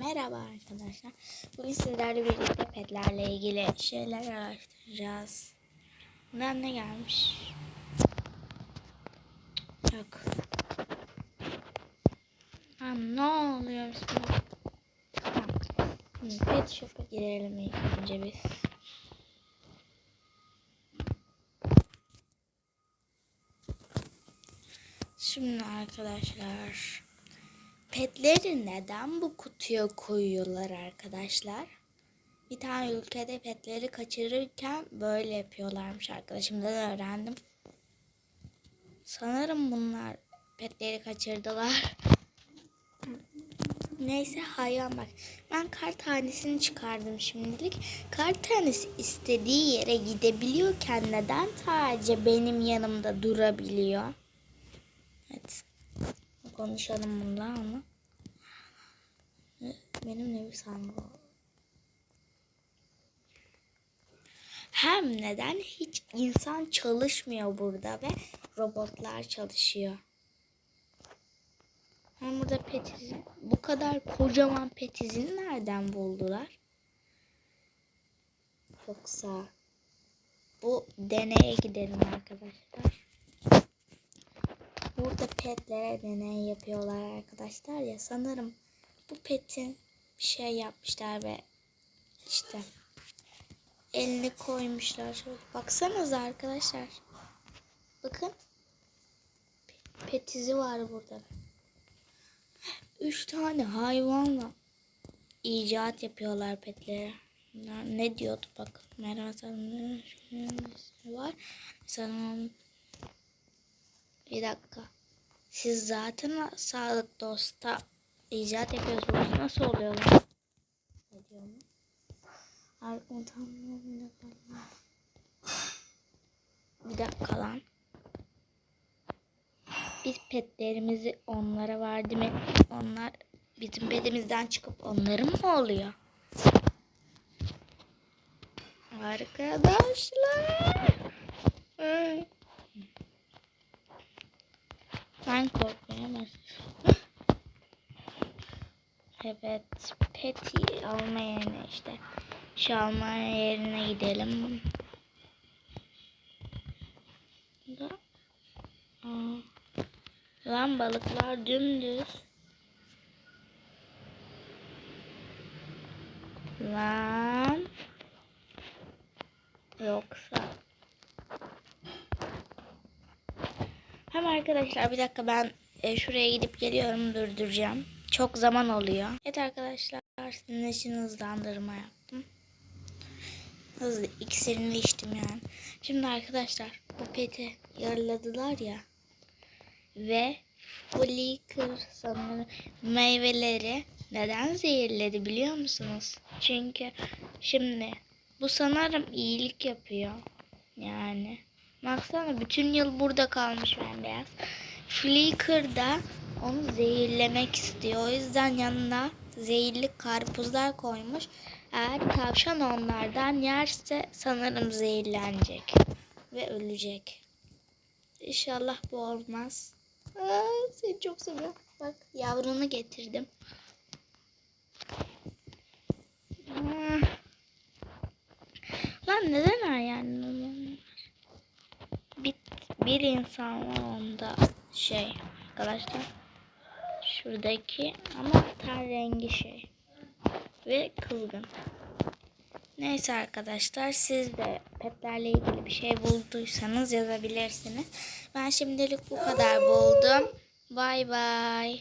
merhaba arkadaşlar. Bugün sizlerle birlikte petlerle ilgili şeyler araştıracağız. Bundan ne gelmiş? Yok. Ha, ne oluyor bismillah. Tamam. Pet shop'a girelim ilk önce biz. Şimdi arkadaşlar petleri neden bu kutuya koyuyorlar arkadaşlar? Bir tane ülkede petleri kaçırırken böyle yapıyorlarmış arkadaşımdan öğrendim. Sanırım bunlar petleri kaçırdılar. Neyse hayvan bak. Ben kar tanesini çıkardım şimdilik. Kar tanesi istediği yere gidebiliyorken neden sadece benim yanımda durabiliyor? Evet. Konuşalım bununla ama. Benim ne bir sango. Hem neden hiç insan çalışmıyor burada ve robotlar çalışıyor. Hem burada petiz, bu kadar kocaman petizini nereden buldular? Yoksa bu deneye gidelim arkadaşlar. Burada petlere deney yapıyorlar arkadaşlar ya sanırım bu petin bir şey yapmışlar ve işte elini koymuşlar. Şöyle baksanıza arkadaşlar. Bakın. Petizi var burada. Üç tane hayvanla icat yapıyorlar petlere. Ne diyordu bak. Sanırım var. Sanırım bir dakika. Siz zaten sağlık dosta icat yapıyorsunuz. Nasıl oluyor lan? Ne diyor mu? Arkam tam Bir dakika lan. Biz petlerimizi onlara verdi mi? Onlar bizim petimizden çıkıp onların mı oluyor? Arkadaşlar. Ay. Ben korkmaya başladım. Evet. Peti alma işte. Şu alma yerine gidelim. Da. Lan balıklar dümdüz. Lan. Yoksa. Hem arkadaşlar bir dakika ben e, şuraya gidip geliyorum durduracağım. Çok zaman oluyor. Evet arkadaşlar sizin için hızlandırma yaptım. Hızlı iksirini içtim yani. Şimdi arkadaşlar bu peti yarıladılar ya. Ve Flicker sanırım meyveleri neden zehirledi biliyor musunuz? Çünkü şimdi bu sanırım iyilik yapıyor. Yani. Baksana bütün yıl burada kalmış bembeyaz. Flicker da onu zehirlemek istiyor. O yüzden yanına zehirli karpuzlar koymuş. Eğer tavşan onlardan yerse sanırım zehirlenecek. Ve ölecek. İnşallah bu olmaz. Aa, seni çok seviyorum. Bak yavrunu getirdim. Aa. Lan neden yani? Bir, bir insan onda şey arkadaşlar. Şuradaki ama ten rengi şey. Ve kızgın. Neyse arkadaşlar siz de petlerle ilgili bir şey bulduysanız yazabilirsiniz. Ben şimdilik bu kadar buldum. Bay bay.